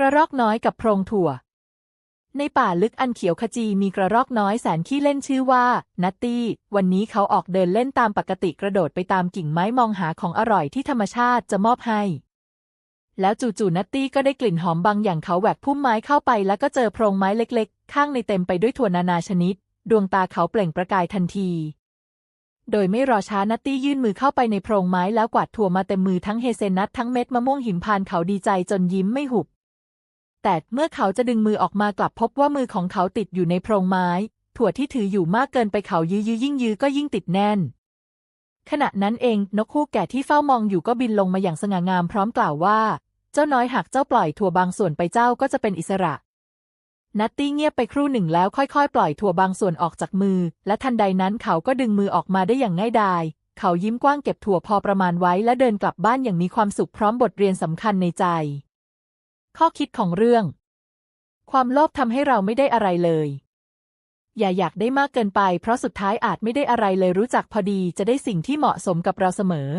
กระรอกน้อยกับโพรงถั่ว ในป่าลึกอันเขียวขจีมีกระรอกน้อยแสนขี้เล่นชื่อว่า นัตตี้ วันนี้เขาออกเดินเล่นตามปกติกระโดดไปตามกิ่งไม้มองหาของอร่อยที่ธรรมชาติจะมอบให้ แล้วจู่ๆนัตตี้ก็ได้กลิ่นหอมบางอย่างเขาแหวกพุ่มไม้เข้าไปแล้วก็เจอโพรงไม้เล็กๆ ข้างในเต็มไปด้วยถั่วนานาชนิด ดวงตาเขาเปล่งประกายทันทีโดยไม่รอช้านัตตี้ยื่นมือเข้าไปในโพรงไม้แล้วกวาดถั่วมาเต็มมือทั้งเฮเซนัททั้งเม็ดมะม่วงหิมพานต์เขาดีใจจนยิ้มไม่หุบ แต่เมื่อเขาจะดึงมือออกมากลับพบว่ามือของเขาติดอยู่ในโพรงไม้ ถั่วที่ถืออยู่มากเกินไปเขายื้อยื้อยิ่งยื้อก็ยิ่งติดแน่น ขณะนั้นเองนกฮูกแก่ที่เฝ้ามองอยู่ก็บินลงมาอย่างสง่างามพร้อมกล่าวว่า เจ้าน้อยหากเจ้าปล่อยถั่วบางส่วนไปเจ้าก็จะเป็นอิสระ นัตตี้เงียบไปครู่หนึ่งแล้วค่อยๆ ปล่อยถั่วบางส่วนออกจากมือ และทันใดนั้นเขาก็ดึงมือออกมาได้อย่างง่ายดายเขายิ้มกว้างเก็บถั่วพอประมาณไว้และเดินกลับบ้านอย่างมีความสุขพร้อมบทเรียนสำคัญในใจ ข้อคิดของเรื่อง ความโลภทำให้เราไม่ได้อะไรเลย อย่าอยากได้มากเกินไป เพราะสุดท้ายอาจไม่ได้อะไรเลยรู้จักพอดีจะได้สิ่งที่เหมาะสมกับเราเสมอ